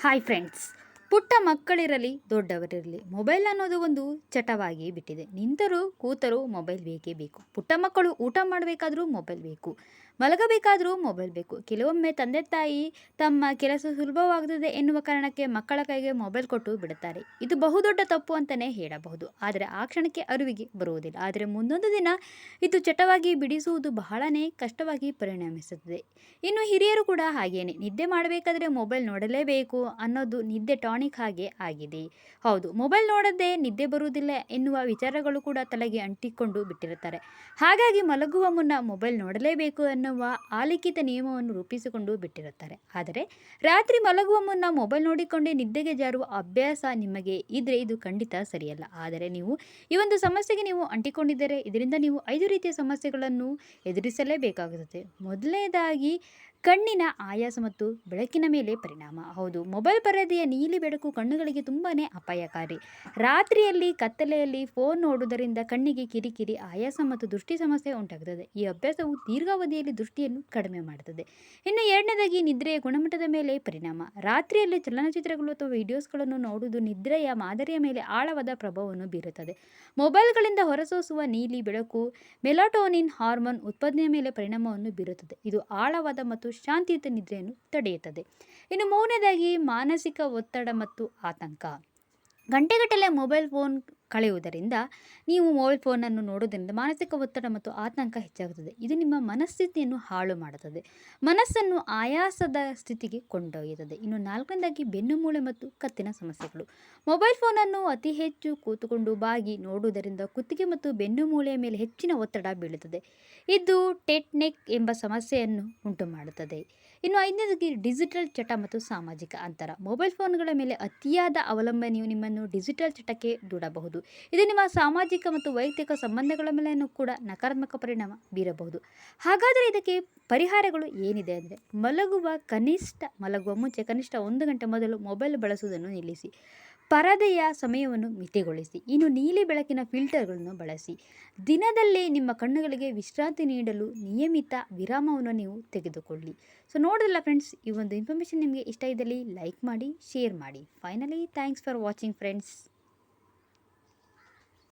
Hi friends ಪುಟ್ಟ ಮಕ್ಕಳಿರಲಿ, ದೊಡ್ಡವರಿರಲಿ, mobile ಅನ್ನೋದು ಒಂದು ಚಟವಾಗಿ ಬಿಟ್ಟಿದೆ. ನಿಂತರೂ ಕೂತರೂ ಮೊಬೈಲ್ ಬೇಕೇ ಬೇಕು. ಪುಟ್ಟ ಮಕ್ಕಳು ಊಟ ಮಾಡಬೇಕಾದರೂ ಮೊಬೈಲ್ ಬೇಕು. ಮಲಗಬೇಕಾದರೂ ಮೊಬೈಲ್ ಬೇಕು. ಕೆಲವೊಮ್ಮೆ ತಂದೆ ತಾಯಿ ತಮ್ಮ ಕೆಲಸ ಸುಲಭವಾಗುತ್ತದೆ ಎನ್ನುವ ಕಾರಣಕ್ಕೆ ಮಕ್ಕಳ ಕೈಗೆ ಮೊಬೈಲ್ ಕೊಟ್ಟು ಬಿಡುತ್ತಾರೆ. ಇದು ಬಹುದೊಡ್ಡ ತಪ್ಪು ಅಂತಲೇ ಹೇಳಬಹುದು. ಆದರೆ ಆ ಕ್ಷಣಕ್ಕೆ ಅರಿವಿಗೆ ಬರುವುದಿಲ್ಲ. ಆದರೆ ಮುಂದೊಂದು ದಿನ ಇದು ಚಟವಾಗಿ ಬಿಡಿಸುವುದು ಬಹಳನೇ ಕಷ್ಟವಾಗಿ ಪರಿಣಮಿಸುತ್ತದೆ. ಇನ್ನು ಹಿರಿಯರು ಕೂಡ ಹಾಗೇನೆ. ನಿದ್ದೆ ಮಾಡಬೇಕಾದರೆ ಮೊಬೈಲ್ ನೋಡಲೇಬೇಕು ಅನ್ನೋದು ನಿದ್ದೆ ಟಾನಿಕ್ ಹಾಗೆ ಆಗಿದೆ. ಹೌದು, ಮೊಬೈಲ್ ನೋಡದೆ ನಿದ್ದೆ ಬರುವುದಿಲ್ಲ ಎನ್ನುವ ವಿಚಾರಗಳು ಕೂಡ ತಲೆಗೆ ಅಂಟಿಕೊಂಡು ಬಿಟ್ಟಿರುತ್ತಾರೆ. ಹಾಗಾಗಿ ಮಲಗುವ ಮುನ್ನ ಮೊಬೈಲ್ ನೋಡಲೇಬೇಕು ಎನ್ನುವ ಆಲಿಖಿತ ನಿಯಮವನ್ನು ರೂಪಿಸಿಕೊಂಡು ಬಿಟ್ಟಿರುತ್ತಾರೆ. ಆದರೆ ರಾತ್ರಿ ಮಲಗುವ ಮುನ್ನ ಮೊಬೈಲ್ ನೋಡಿಕೊಂಡೇ ನಿದ್ದೆಗೆ ಜಾರುವ ಅಭ್ಯಾಸ ನಿಮಗೆ ಇದ್ರೆ ಇದು ಖಂಡಿತ ಸರಿಯಲ್ಲ. ಆದರೆ ನೀವು ಈ ಒಂದು ಸಮಸ್ಯೆಗೆ ನೀವು ಅಂಟಿಕೊಂಡಿದ್ದರೆ ಇದರಿಂದ ನೀವು ಐದು ರೀತಿಯ ಸಮಸ್ಯೆಗಳನ್ನು ಎದುರಿಸಲೇಬೇಕಾಗುತ್ತದೆ. ಮೊದಲನೇದಾಗಿ ಕಣ್ಣಿನ ಆಯಾಸ ಮತ್ತು ಬೆಳಕಿನ ಮೇಲೆ ಪರಿಣಾಮ. ಹೌದು, ಮೊಬೈಲ್ ಪರದೆಯ ನೀಲಿ ಬೆಳಕು ಕಣ್ಣುಗಳಿಗೆ ತುಂಬಾ ಅಪಾಯಕಾರಿ. ರಾತ್ರಿಯಲ್ಲಿ ಕತ್ತಲೆಯಲ್ಲಿ ಫೋನ್ ನೋಡುವುದರಿಂದ ಕಣ್ಣಿಗೆ ಕಿರಿಕಿರಿ, ಆಯಾಸ ಮತ್ತು ದೃಷ್ಟಿ ಸಮಸ್ಯೆ ಉಂಟಾಗುತ್ತದೆ. ಈ ಅಭ್ಯಾಸವು ದೀರ್ಘಾವಧಿಯಲ್ಲಿ ದೃಷ್ಟಿಯನ್ನು ಕಡಿಮೆ ಮಾಡುತ್ತದೆ. ಇನ್ನು ಎರಡನೇದಾಗಿ ನಿದ್ರೆಯ ಗುಣಮಟ್ಟದ ಮೇಲೆ ಪರಿಣಾಮ. ರಾತ್ರಿಯಲ್ಲಿ ಚಲನಚಿತ್ರಗಳು ಅಥವಾ ವಿಡಿಯೋಸ್ಗಳನ್ನು ನೋಡುವುದು ನಿದ್ರೆಯ ಮಾದರಿಯ ಮೇಲೆ ಆಳವಾದ ಪ್ರಭಾವವನ್ನು ಬೀರುತ್ತದೆ. ಮೊಬೈಲ್ಗಳಿಂದ ಹೊರಸೂಸುವ ನೀಲಿ ಬೆಳಕು ಮೆಲಾಟೋನಿನ್ ಹಾರ್ಮೋನ್ ಉತ್ಪಾದನೆಯ ಮೇಲೆ ಪರಿಣಾಮವನ್ನು ಬೀರುತ್ತದೆ. ಇದು ಆಳವಾದ ಮತ್ತು ಶಾಂತಿಯುತ ನಿದ್ರೆಯನ್ನು ತಡೆಯುತ್ತದೆ. ಇನ್ನು ಮೂರನೇದಾಗಿ ಮಾನಸಿಕ ಒತ್ತಡ ಮತ್ತು ಆತಂಕ. ಗಂಟೆಗಟ್ಟಲೆ ಮೊಬೈಲ್ ಫೋನ್ ಕಳೆಯುವುದರಿಂದ ನೀವು ಮೊಬೈಲ್ ಫೋನನ್ನು ನೋಡೋದರಿಂದ ಮಾನಸಿಕ ಒತ್ತಡ ಮತ್ತು ಆತಂಕ ಹೆಚ್ಚಾಗುತ್ತದೆ. ಇದು ನಿಮ್ಮ ಮನಸ್ಥಿತಿಯನ್ನು ಹಾಳು ಮಾಡುತ್ತದೆ. ಮನಸ್ಸನ್ನು ಆಯಾಸದ ಸ್ಥಿತಿಗೆ ಕೊಂಡೊಯ್ಯುತ್ತದೆ. ಇನ್ನು ನಾಲ್ಕನೇದಾಗಿ ಬೆನ್ನುಮೂಳೆ ಮತ್ತು ಕತ್ತಿನ ಸಮಸ್ಯೆಗಳು. ಮೊಬೈಲ್ ಫೋನನ್ನು ಅತಿ ಹೆಚ್ಚು ಕೂತುಕೊಂಡು ಬಾಗಿ ನೋಡುವುದರಿಂದ ಕುತ್ತಿಗೆ ಮತ್ತು ಬೆನ್ನುಮೂಳೆಯ ಮೇಲೆ ಹೆಚ್ಚಿನ ಒತ್ತಡ ಬೀಳುತ್ತದೆ. ಇದು ಟೆಟ್ನೆಕ್ ಎಂಬ ಸಮಸ್ಯೆಯನ್ನು ಉಂಟು ಮಾಡುತ್ತದೆ ಇನ್ನು ಐದನೇದಾಗಿ ಡಿಜಿಟಲ್ ಚಟ ಮತ್ತು ಸಾಮಾಜಿಕ ಅಂತರ. ಮೊಬೈಲ್ ಫೋನ್ಗಳ ಮೇಲೆ ಅತಿಯಾದ ಅವಲಂಬನೆಯು ನಿಮ್ಮನ್ನು ಡಿಜಿಟಲ್ ಚಟಕ್ಕೆ ದೂಡಬಹುದು. ಇದು ನಿಮ್ಮ ಸಾಮಾಜಿಕ ಮತ್ತು ವೈಯಕ್ತಿಕ ಸಂಬಂಧಗಳ ಮೇಲೆಯೂ ಕೂಡ ನಕಾರಾತ್ಮಕ ಪರಿಣಾಮ ಬೀರಬಹುದು. ಹಾಗಾದರೆ ಇದಕ್ಕೆ ಪರಿಹಾರಗಳು ಏನಿದೆ ಅಂದರೆ, ಮಲಗುವ ಕನಿಷ್ಠ, ಮಲಗುವ ಮುಂಚೆ ಕನಿಷ್ಠ ಒಂದು ಗಂಟೆ ಮೊದಲು ಮೊಬೈಲ್ ಬಳಸುವುದನ್ನು ನಿಲ್ಲಿಸಿ. ಪರದೆಯ ಸಮಯವನ್ನು ಮಿತಿಗೊಳಿಸಿ. ಇನ್ನು ನೀಲಿ ಬೆಳಕಿನ ಫಿಲ್ಟರ್ಗಳನ್ನು ಬಳಸಿ. ದಿನದಲ್ಲಿ ನಿಮ್ಮ ಕಣ್ಣುಗಳಿಗೆ ವಿಶ್ರಾಂತಿ ನೀಡಲು ನಿಯಮಿತ ವಿರಾಮವನ್ನು ನೀವು ತೆಗೆದುಕೊಳ್ಳಿ. ಸೊ ನೋಡಿಲ್ಲ ಫ್ರೆಂಡ್ಸ್ ಈ ಒಂದು ಇನ್ಫಾರ್ಮೇಷನ್ ನಿಮಗೆ ಇಷ್ಟ ಇದ್ದಲ್ಲಿ ಲೈಕ್ ಮಾಡಿ ಶೇರ್ ಮಾಡಿ. Finally thanks for watching friends